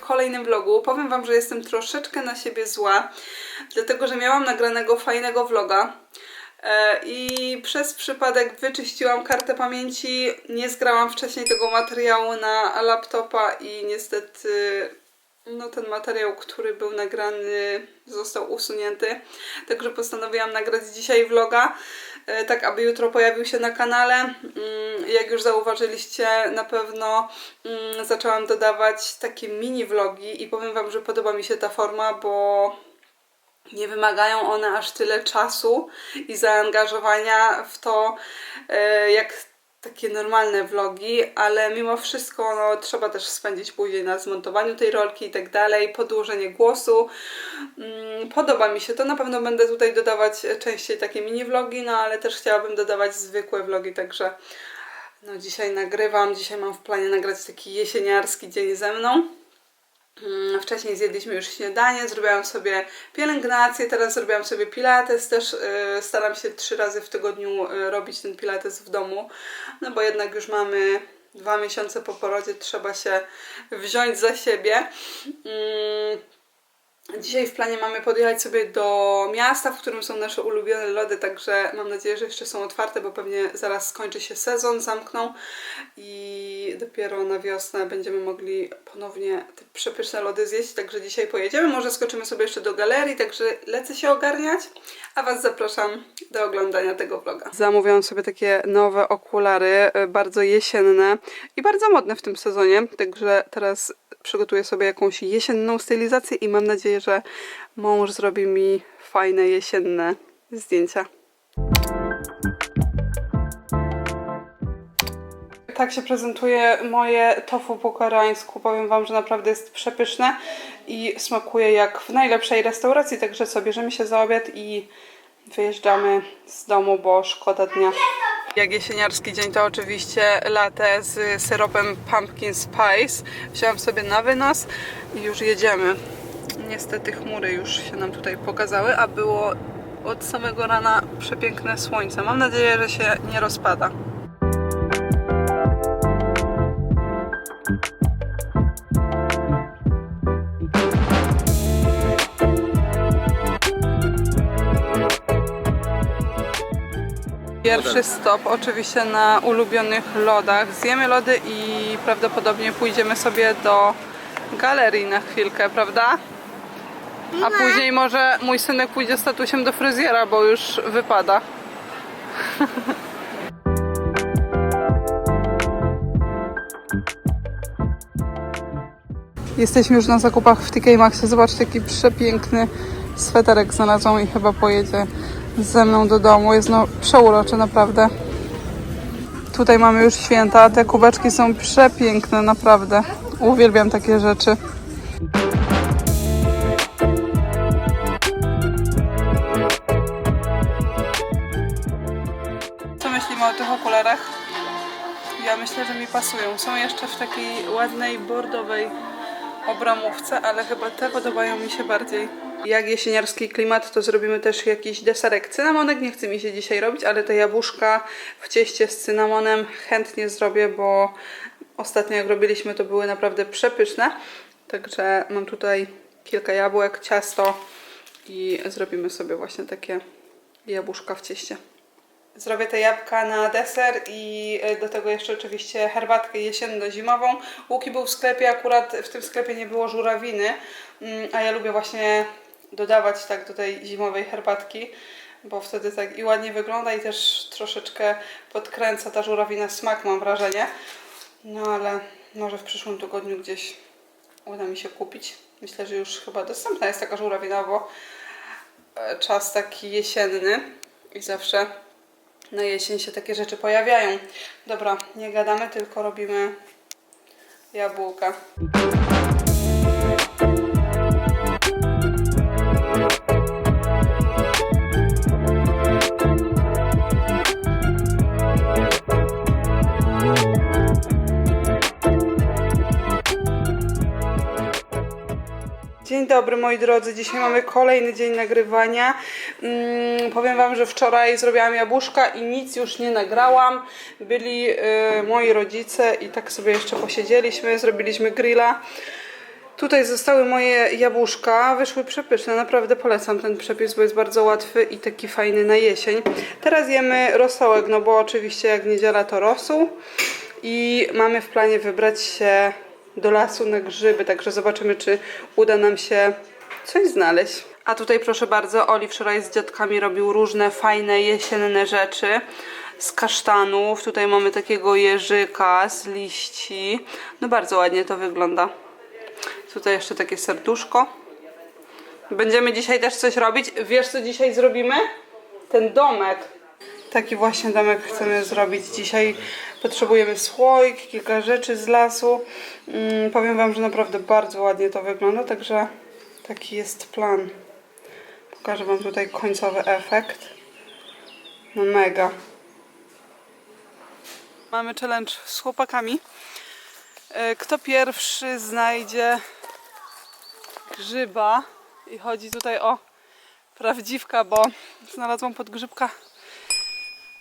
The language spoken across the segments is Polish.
kolejnym vlogu. Powiem Wam, że jestem troszeczkę na siebie zła, dlatego że miałam nagranego fajnego vloga e, i przez przypadek wyczyściłam kartę pamięci, nie zgrałam wcześniej tego materiału na laptopa i niestety no ten materiał, który był nagrany został usunięty, także postanowiłam nagrać dzisiaj vloga, e, tak aby jutro pojawił się na kanale. Mm, Jak już zauważyliście, na pewno mm, zaczęłam dodawać takie mini vlogi i powiem Wam, że podoba mi się ta forma, bo nie wymagają one aż tyle czasu i zaangażowania w to, e, jak takie normalne vlogi, ale mimo wszystko no, trzeba też spędzić później na zmontowaniu tej rolki i tak dalej, podłożenie głosu. Mm, Podoba mi się to, na pewno będę tutaj dodawać częściej takie mini vlogi, no ale też chciałabym dodawać zwykłe vlogi, także no dzisiaj nagrywam, dzisiaj mam w planie nagrać taki jesieniarski dzień ze mną. Mm, Wcześniej zjedliśmy już śniadanie, zrobiłam sobie pielęgnację, teraz zrobiłam sobie pilates, też y, staram się trzy razy w tygodniu y, robić ten pilates w domu, no bo jednak już mamy dwa miesiące po porodzie, trzeba się wziąć za siebie. Dzisiaj w planie mamy podjechać sobie do miasta, w którym są nasze ulubione lody, także mam nadzieję, że jeszcze są otwarte, bo pewnie zaraz skończy się sezon, zamkną i dopiero na wiosnę będziemy mogli ponownie te przepyszne lody zjeść, także dzisiaj pojedziemy, może skoczymy sobie jeszcze do galerii, także lecę się ogarniać, a Was zapraszam do oglądania tego vloga. Zamówiłam sobie takie nowe okulary, y, bardzo jesienne i bardzo modne w tym sezonie, także teraz przygotuję sobie jakąś jesienną stylizację i mam nadzieję, że mąż zrobi mi fajne jesienne zdjęcia. Tak się prezentuje moje tofu po koreańsku. Powiem Wam, że naprawdę jest przepyszne i smakuje jak w najlepszej restauracji. Także co, bierzemy się za obiad i wyjeżdżamy z domu, bo szkoda dnia. Jak jesieniarski dzień to oczywiście latę z syropem pumpkin spice. Wziąłam sobie na wynos i już jedziemy. Niestety chmury już się nam tutaj pokazały, a było od samego rana przepiękne słońce. Mam nadzieję, że się nie rozpada. Pierwszy stop oczywiście na ulubionych lodach. Zjemy lody i prawdopodobnie pójdziemy sobie do galerii na chwilkę, prawda? A później może mój synek pójdzie z tatusiem do fryzjera, bo już wypada. Jesteśmy już na zakupach w TK Maxie. Zobaczcie, jaki przepiękny sweterek znalazłam i chyba pojedzie ze mną do domu. Jest no przeuroczy, naprawdę. Tutaj mamy już święta, a te kubeczki są przepiękne, naprawdę. Uwielbiam takie rzeczy. Co myślimy o tych okularach? Ja myślę, że mi pasują. Są jeszcze w takiej ładnej, bordowej obramówce, ale chyba te podobają mi się bardziej. Jak jesieniarski klimat, to zrobimy też jakiś deserek. Cynamonek nie chce mi się dzisiaj robić, ale te jabłuszka w cieście z cynamonem chętnie zrobię, bo ostatnio jak robiliśmy, to były naprawdę przepyszne. Także mam tutaj kilka jabłek, ciasto i zrobimy sobie właśnie takie jabłuszka w cieście. Zrobię te jabłka na deser i e, do tego jeszcze oczywiście herbatkę jesienno-zimową. Łuki był w sklepie, akurat w tym sklepie nie było żurawiny, mm, a ja lubię właśnie dodawać tak do tej zimowej herbatki, bo wtedy tak i ładnie wygląda i też troszeczkę podkręca ta żurawina smak, mam wrażenie. No ale może w przyszłym tygodniu gdzieś uda mi się kupić. Myślę, że już chyba dostępna jest taka żurawina, bo e, czas taki jesienny i zawsze na jesień się takie rzeczy pojawiają. Dobra, nie gadamy, tylko robimy jabłka. Dzień dobry moi drodzy, dzisiaj mamy kolejny dzień nagrywania. Mm, powiem wam, że wczoraj zrobiłam jabłuszka i nic już nie nagrałam. Byli y, moi rodzice i tak sobie jeszcze posiedzieliśmy, zrobiliśmy grilla. Tutaj zostały moje jabłuszka, wyszły przepyszne, naprawdę polecam ten przepis, bo jest bardzo łatwy i taki fajny na jesień. Teraz jemy rosołek, no bo oczywiście jak niedziela to rosół i mamy w planie wybrać się do lasu na grzyby, także zobaczymy czy uda nam się coś znaleźć. A tutaj proszę bardzo, Oli wczoraj z dziadkami robił różne fajne jesienne rzeczy z kasztanów. Tutaj mamy takiego jeżyka z liści. No bardzo ładnie to wygląda. Tutaj jeszcze takie serduszko. Będziemy dzisiaj też coś robić. Wiesz co dzisiaj zrobimy? Ten domek. Taki właśnie domek chcemy zrobić. Dzisiaj potrzebujemy słoik, kilka rzeczy z lasu. Mm, powiem Wam, że naprawdę bardzo ładnie to wygląda, także taki jest plan. Pokażę Wam tutaj końcowy efekt. No mega. Mamy challenge z chłopakami. E, Kto pierwszy znajdzie grzyba i chodzi tutaj o prawdziwka, bo znalazłam podgrzybka.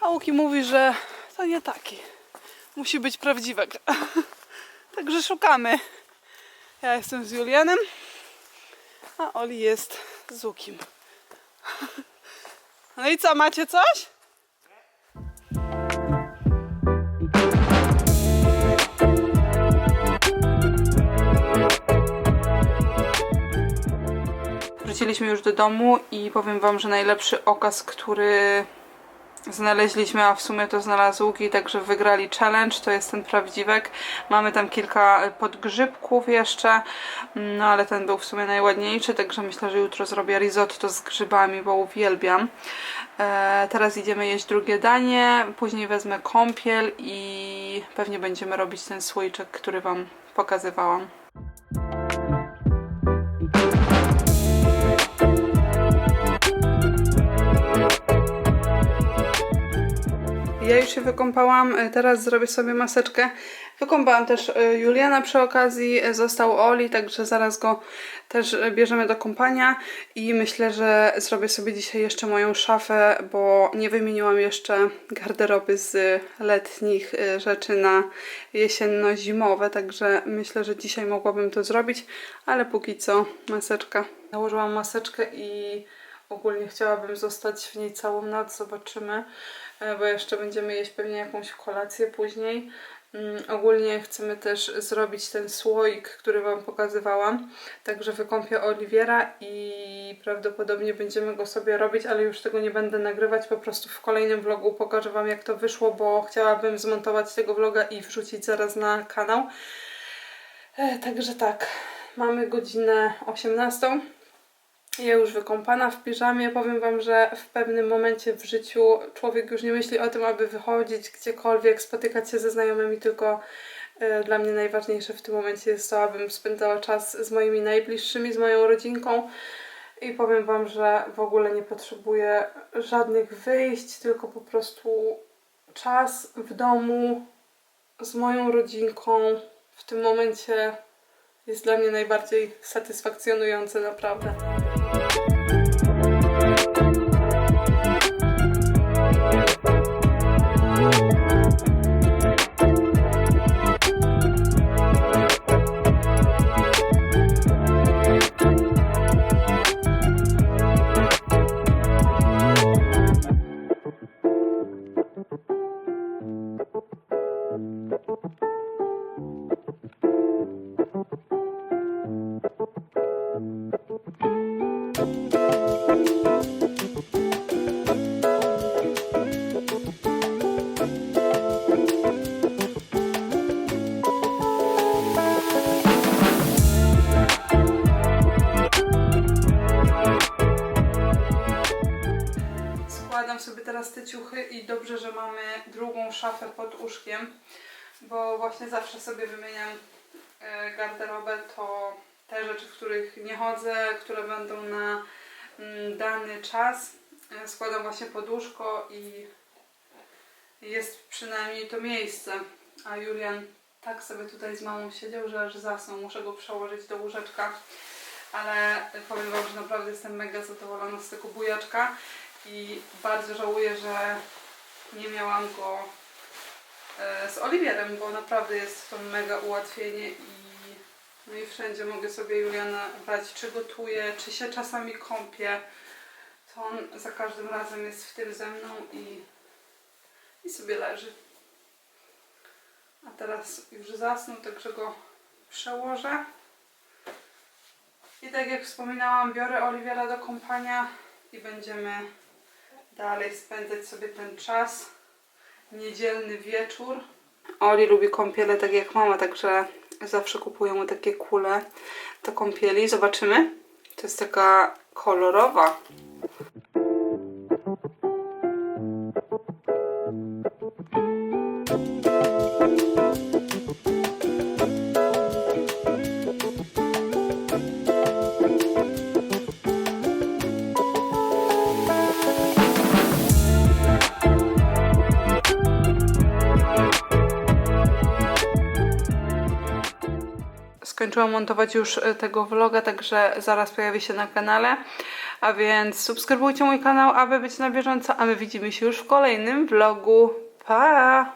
A Łuki mówi, że to nie taki. Musi być prawdziwek. Także szukamy. Ja jestem z Julianem, a Oli jest z Łukim. No i co, macie coś? Wróciliśmy już do domu i powiem Wam, że najlepszy okaz, który znaleźliśmy, a w sumie to znalazł Łuki, także wygrali challenge, to jest ten prawdziwek. Mamy tam kilka podgrzybków jeszcze, no ale ten był w sumie najładniejszy, także myślę, że jutro zrobię risotto z grzybami, bo uwielbiam. E, teraz idziemy jeść drugie danie, później wezmę kąpiel i pewnie będziemy robić ten słoiczek, który Wam pokazywałam. Ja już się wykąpałam, e, teraz zrobię sobie maseczkę. Wykąpałam też e, Juliana przy okazji, e, został Oli, także zaraz go też bierzemy do kąpania i myślę, że zrobię sobie dzisiaj jeszcze moją szafę, bo nie wymieniłam jeszcze garderoby z letnich rzeczy na jesienno-zimowe, także myślę, że dzisiaj mogłabym to zrobić, ale póki co maseczka. Założyłam maseczkę i ogólnie chciałabym zostać w niej całą noc, zobaczymy, bo jeszcze będziemy jeść pewnie jakąś kolację później. Mm, Ogólnie chcemy też zrobić ten słoik, który Wam pokazywałam. Także wykąpię Oliwiera i prawdopodobnie będziemy go sobie robić, ale już tego nie będę nagrywać. Po prostu w kolejnym vlogu pokażę Wam jak to wyszło, bo chciałabym zmontować tego vloga i wrzucić zaraz na kanał. E, Także tak, mamy godzinę 18. Ja już wykąpana w piżamie. Powiem Wam, że w pewnym momencie w życiu człowiek już nie myśli o tym, aby wychodzić gdziekolwiek, spotykać się ze znajomymi, tylko e, dla mnie najważniejsze w tym momencie jest to, abym spędzała czas z moimi najbliższymi, z moją rodzinką. I powiem Wam, że w ogóle nie potrzebuję żadnych wyjść, tylko po prostu czas w domu z moją rodzinką w tym momencie jest dla mnie najbardziej satysfakcjonujące, naprawdę. Drugą szafę pod łóżkiem, bo właśnie zawsze sobie wymieniam e, garderobę, to te rzeczy, w których nie chodzę, które będą na mm, dany czas, e, składam właśnie pod łóżko i jest przynajmniej to miejsce. A Julian tak sobie tutaj z mamą siedział, że aż zasnął. Muszę go przełożyć do łóżeczka. Ale powiem Wam, że naprawdę jestem mega zadowolona z tego bujaczka i bardzo żałuję, że nie miałam go e, z Oliwierem, bo naprawdę jest to mega ułatwienie i No i wszędzie mogę sobie Juliana brać, czy gotuję, czy się czasami kąpię. To on za każdym razem jest w tym ze mną i, i sobie leży. A teraz już zasnął, także go przełożę. I tak jak wspominałam, biorę Oliwiera do kąpania i będziemy dalej spędzać sobie ten czas. Niedzielny wieczór. Oli lubi kąpiele tak jak mama, także zawsze kupuję mu takie kule do kąpieli. Zobaczymy. To jest taka kolorowa. Skończyłam montować już e, tego vloga, także zaraz pojawi się na kanale. A więc subskrybujcie mój kanał, aby być na bieżąco, a my widzimy się już w kolejnym vlogu. Pa!